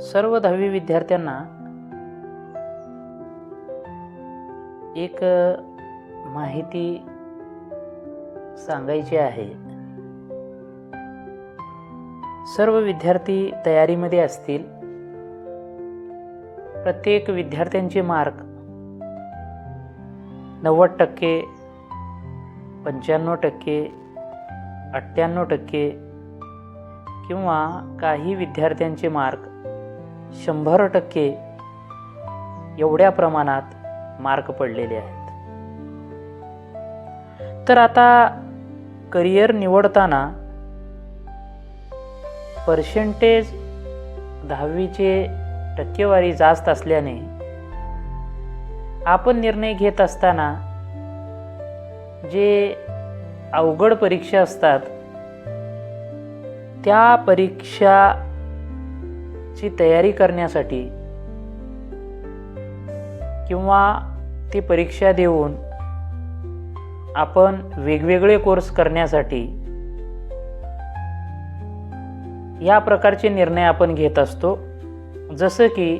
सर्व दहावी विद्यार्थ्यांना एक माहिती सांगायची आहे. सर्व विद्यार्थी तयारीमध्ये असतील. प्रत्येक विद्यार्थ्यांचे मार्क नव्वद टक्के पंच्याण्णव टक्के अठ्ठ्याण्णव टक्के किंवा काही विद्यार्थ्यांचे मार्क शंभर टक्के एवढ्या प्रमाणात मार्क पडलेले आहेत. तर आता करिअर निवडताना पर्सेंटेज दहावीचे टक्केवारी जास्त असल्याने आपण निर्णय घेत असताना जे अवघड परीक्षा असतात त्या परीक्षा ची तयारी करण्यासाठी किंवा ती परीक्षा देऊन आपण वेगवेगळे कोर्स करण्यासाठी या प्रकारचे निर्णय आपण घेत असतो. जसं की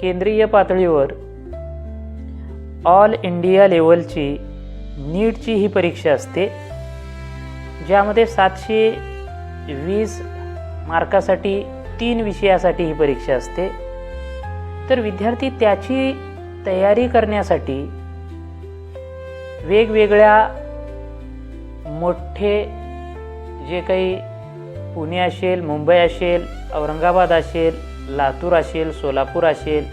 केंद्रीय पातळीवर ऑल इंडिया लेवलची नीटची ही परीक्षा असते ज्यामध्ये सातशे वीस मार्कासाठी तीन विषयासाठी ही परीक्षा असते. तर विद्यार्थी त्याची तयारी करण्यासाठी वेगवेगळ्या मोठे जे काही पुणे असेल मुंबई असेल औरंगाबाद असेल लातूर असेल सोलापूर असेल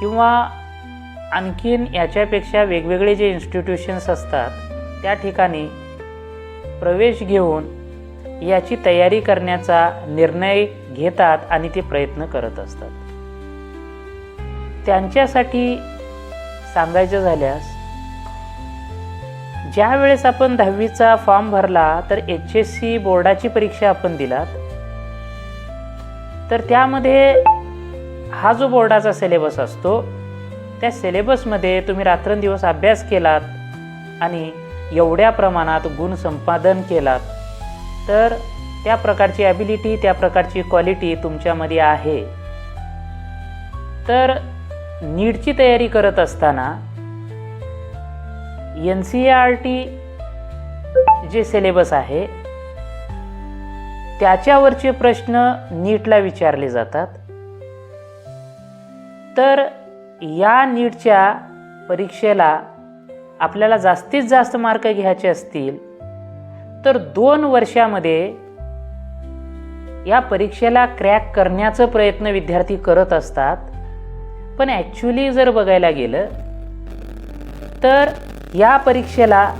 किंवा आणखीन याच्यापेक्षा वेगवेगळे जे इन्स्टिट्यूशन्स असतात त्या ठिकाणी प्रवेश घेऊन याची तयारी करण्याचा निर्णय घेतात आणि ते प्रयत्न करत असतात. त्यांच्यासाठी सांगायचं झाल्यास ज्या वेळेस आपण दहावीचा फॉर्म भरला तर एच एस सी बोर्डाची परीक्षा आपण दिलात. तर त्यामध्ये हा जो बोर्डाचा सिलेबस असतो त्या सिलेबसमध्ये तुम्ही रात्रंदिवस अभ्यास केलात आणि एवढ्या प्रमाणात गुण संपादन केलात. तर त्या प्रकारची ॲबिलिटी त्या प्रकारची क्वालिटी तुमच्यामध्ये आहे. तर नीटची तयारी करत असताना एन सी आर टी जे सिलेबस आहे त्याच्यावरचे प्रश्न नीटला विचारले जातात. तर या नीटच्या परीक्षेला आपल्याला जास्तीत जास्त मार्क घ्यायचे असतील तर दोन वर्षामध्ये या परीक्षेला क्रॅक करण्याचा प्रयत्न विद्यार्थी करत असतात. पण ॲक्च्युली जर बघायला गेलं तर या परीक्षेला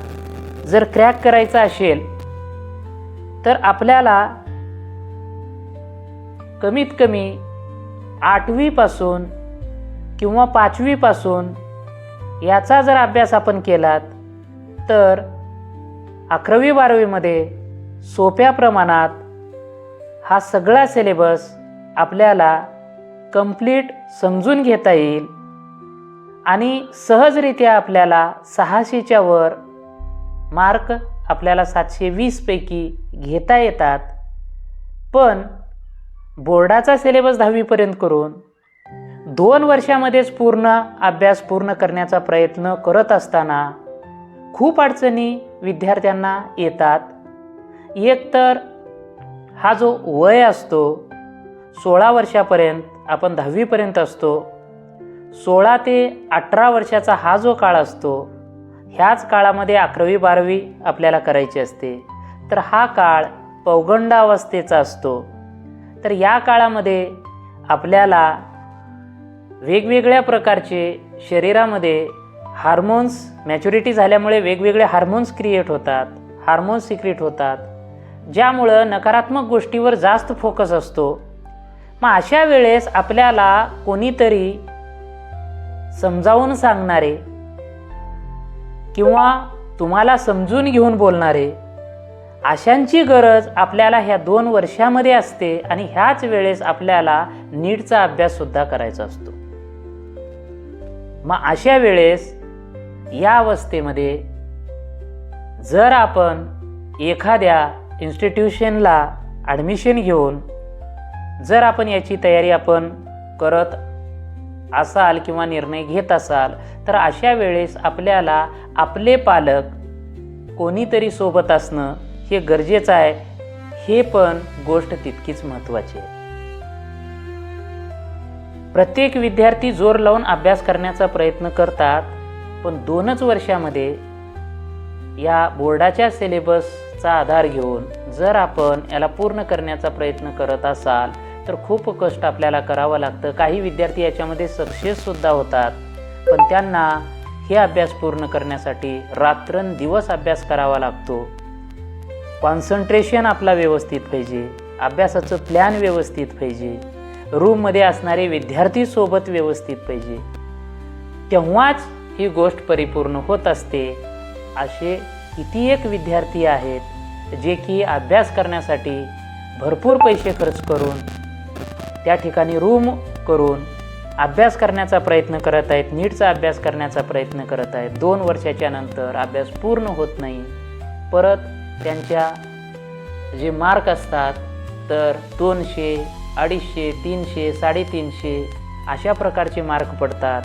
जर क्रॅक करायचा असेल तर आपल्याला कमीत कमी आठवीपासून किंवा पाचवीपासून याचा जर अभ्यास आपण केलात तर अकरावी बारावीमध्ये सोप्या प्रमाणात हा सगळा सिलेबस आपल्याला कंप्लीट समजून घेता येईल आणि सहजरित्या आपल्याला सहाशेच्या वर मार्क आपल्याला सातशे वीसपैकी घेता येतात. पण बोर्डाचा सिलेबस दहावीपर्यंत करून दोन वर्षामध्येच पूर्ण अभ्यास पूर्ण करण्याचा प्रयत्न करत असताना खूप अडचणी विद्यार्थ्यांना येतात. एकतर हा जो वय असतो सोळा वर्षापर्यंत आपण दहावीपर्यंत असतो सोळा ते अठरा वर्षाचा हा जो काळ असतो ह्याच काळामध्ये अकरावी बारावी आपल्याला करायची असते. तर हा काळ पौगंडावस्थेचा असतो. तर या काळामध्ये आपल्याला वेगवेगळ्या प्रकारचे शरीरामध्ये हार्मोन्स मॅच्युरिटी झाल्यामुळे वेगवेगळे हार्मोन्स क्रिएट होतात हार्मोन्स सिक्रिट होतात ज्यामुळं नकारात्मक गोष्टीवर जास्त फोकस असतो. मग अशा वेळेस आपल्याला कोणीतरी समजावून सांगणारे किंवा तुम्हाला समजून घेऊन बोलणारे अशांची गरज आपल्याला ह्या दोन वर्षामध्ये असते आणि ह्याच वेळेस आपल्याला नीटचा अभ्याससुद्धा करायचा असतो. मग अशा वेळेस या अवस्थेमध्ये जर आपण एखाद्या इन्स्टिट्यूशनला ॲडमिशन घेऊन जर आपण याची तयारी आपण करत असाल किंवा निर्णय घेत असाल तर अशा वेळेस आपल्याला आपले पालक कोणीतरी सोबत असणं हे गरजेचं आहे. हे पण गोष्ट तितकीच महत्त्वाची आहे. प्रत्येक विद्यार्थी जोर लावून अभ्यास करण्याचा प्रयत्न करतात. पण दोनच वर्षामध्ये या बोर्डाच्या सिलेबसचा आधार घेऊन जर आपण याला पूर्ण करण्याचा प्रयत्न करत असाल तर खूप कष्ट आपल्याला करावं लागतं. काही विद्यार्थी याच्यामध्ये सक्सेससुद्धा होतात. पण त्यांना हे अभ्यास पूर्ण करण्यासाठी रात्रंदिवस अभ्यास करावा लागतो. कॉन्सन्ट्रेशन आपला व्यवस्थित पाहिजे. अभ्यासाचं प्लॅन व्यवस्थित पाहिजे. रूममध्ये असणारे विद्यार्थी सोबत व्यवस्थित पाहिजे. तेव्हाच ही गोष्ट परिपूर्ण होत असते. असे किती एक विद्यार्थी आहेत जे की अभ्यास करण्यासाठी भरपूर पैसे खर्च करून त्या ठिकाणी रूम करून अभ्यास करण्याचा प्रयत्न करत आहेत नीटचा अभ्यास करण्याचा प्रयत्न करत आहेत. दोन वर्षाच्या नंतर अभ्यास पूर्ण होत नाही. परत त्यांच्या जे मार्क असतात तर दोनशे अडीचशे तीनशे साडेतीनशे अशा प्रकारचे मार्क पडतात.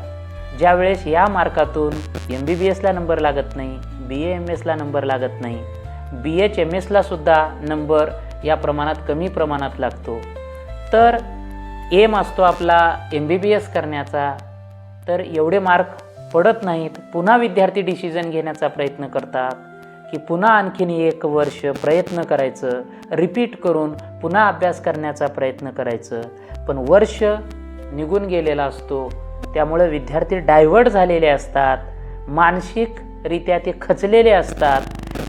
ज्यावेळेस या मार्कातून एम बी बी एसला नंबर लागत नाही बी ए एम एसला नंबर लागत नाही बी एच एम एसला सुद्धा नंबर या प्रमाणात कमी प्रमाणात लागतो. तर एम असतो आपला एम बी बी एस करण्याचा. तर एवढे मार्क पडत नाहीत. पुन्हा विद्यार्थी डिसिजन घेण्याचा प्रयत्न करतात की पुन्हा आणखीन एक वर्ष प्रयत्न करायचं रिपीट करून पुन्हा अभ्यास करण्याचा प्रयत्न करायचं. पण वर्ष निघून गेलेला असतो. त्यामुळे विद्यार्थी डायव्हर्ट झालेले असतात. मानसिकरित्या ते खचलेले असतात.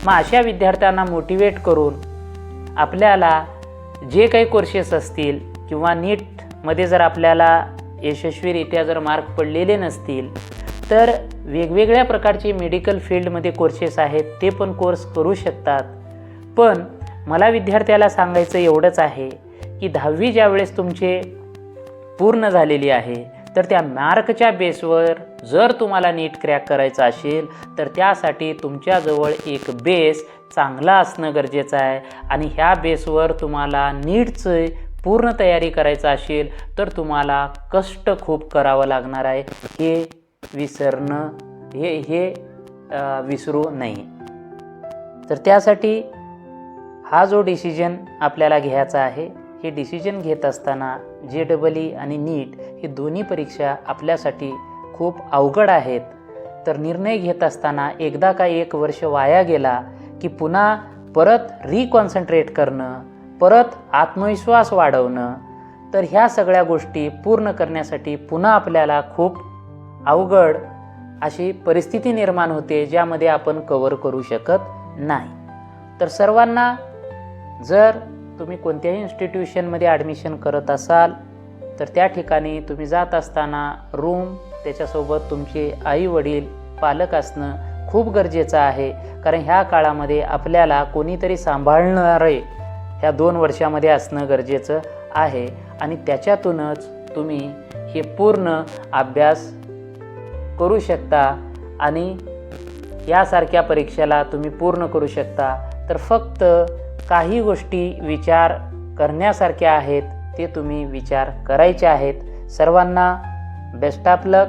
मग अशा विद्यार्थ्यांना मोटिवेट करून आपल्याला जे काही कोर्सेस असतील किंवा नीटमध्ये जर आपल्याला यशस्वीरित्या जर मार्क पडलेले नसतील तर वेगवेगळ्या प्रकारचे मेडिकल फील्डमध्ये कोर्सेस आहेत ते पण कोर्स करू शकतात. पण मला विद्यार्थ्याला सांगायचं एवढंच आहे की दहावी ज्यावेळेस तुमचे पूर्ण झालेली आहे तर त्या मार्कच्या बेसवर जर तुम्हाला नीट क्रॅक करायचं असेल तर त्यासाठी तुमच्याजवळ एक बेस चांगला असणं गरजेचं आहे. आणि ह्या बेसवर तुम्हाला नीटचं पूर्ण तयारी करायचं असेल तर तुम्हाला कष्ट खूप करावं लागणार आहे. हे विसरणं हे हे विसरू नाही तर त्यासाठी हा जो डिसिजन आपल्याला घ्यायचा आहे हे डिसिजन घेत असताना जे डबल ई आणि नीट ही दोन्ही परीक्षा आपल्यासाठी खूप अवघड आहेत. तर निर्णय घेत असताना एकदा का एक वर्ष वाया गेला की पुन्हा परत रिकॉन्सन्ट्रेट करणं परत आत्मविश्वास वाढवणं तर ह्या सगळ्या गोष्टी पूर्ण करण्यासाठी पुन्हा आपल्याला खूप अवघड अशी परिस्थिती निर्माण होते ज्यामध्ये आपण कवर करू शकत नाही. तर सर्वांना जर तुम्ही कोणत्याही इन्स्टिट्यूशनमध्ये ॲडमिशन करत असाल तर त्या ठिकाणी तुम्ही जात असताना रूम त्याच्यासोबत तुमचे आई वडील पालक असणं खूप गरजेचं आहे. कारण ह्या काळामध्ये आपल्याला कोणीतरी सांभाळणारे ह्या दोन वर्षामध्ये असणं गरजेचं आहे. आणि त्याच्यातूनच तुम्ही हे पूर्ण अभ्यास करू शकता आणि यासारख्या परीक्षेला तुम्ही पूर्ण करू शकता. तर फक्त काही गोष्टी विचार करण्यासारख्या आहेत ते तुम्ही विचार करायचे आहेत. सर्वांना बेस्ट ऑफ लक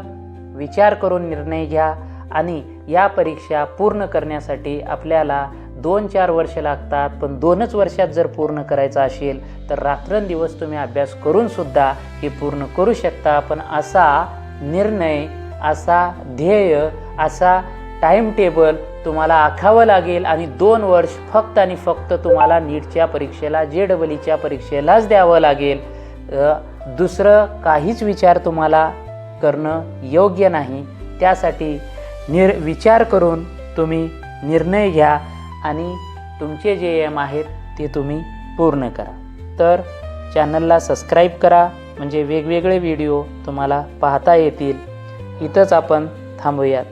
विचार करून निर्णय घ्या आणि या परीक्षा पूर्ण करण्यासाठी आपल्याला दोन चार वर्ष लागतात. पण दोनच वर्षात जर पूर्ण करायचं असेल तर रात्रंदिवस तुम्ही अभ्यास करूनसुद्धा हे पूर्ण करू शकता. पण असा निर्णय असा ध्येय असा टाईम टेबल तुम्हाला आखावं लागेल आणि दोन वर्ष फक्त आणि फक्त तुम्हाला नीटच्या परीक्षेला जे डबल परीक्षेलाच द्यावं लागेल. दुसरं काहीच विचार तुम्हाला करणं योग्य नाही. त्यासाठी निर विचार करून तुम्ही निर्णय घ्या आणि तुमचे जे एम आहेत ते तुम्ही पूर्ण करा. तर चॅनलला सबस्क्राईब करा म्हणजे वेगवेगळे व्हिडिओ तुम्हाला पाहता येतील. इथंच आपण थांबूयात.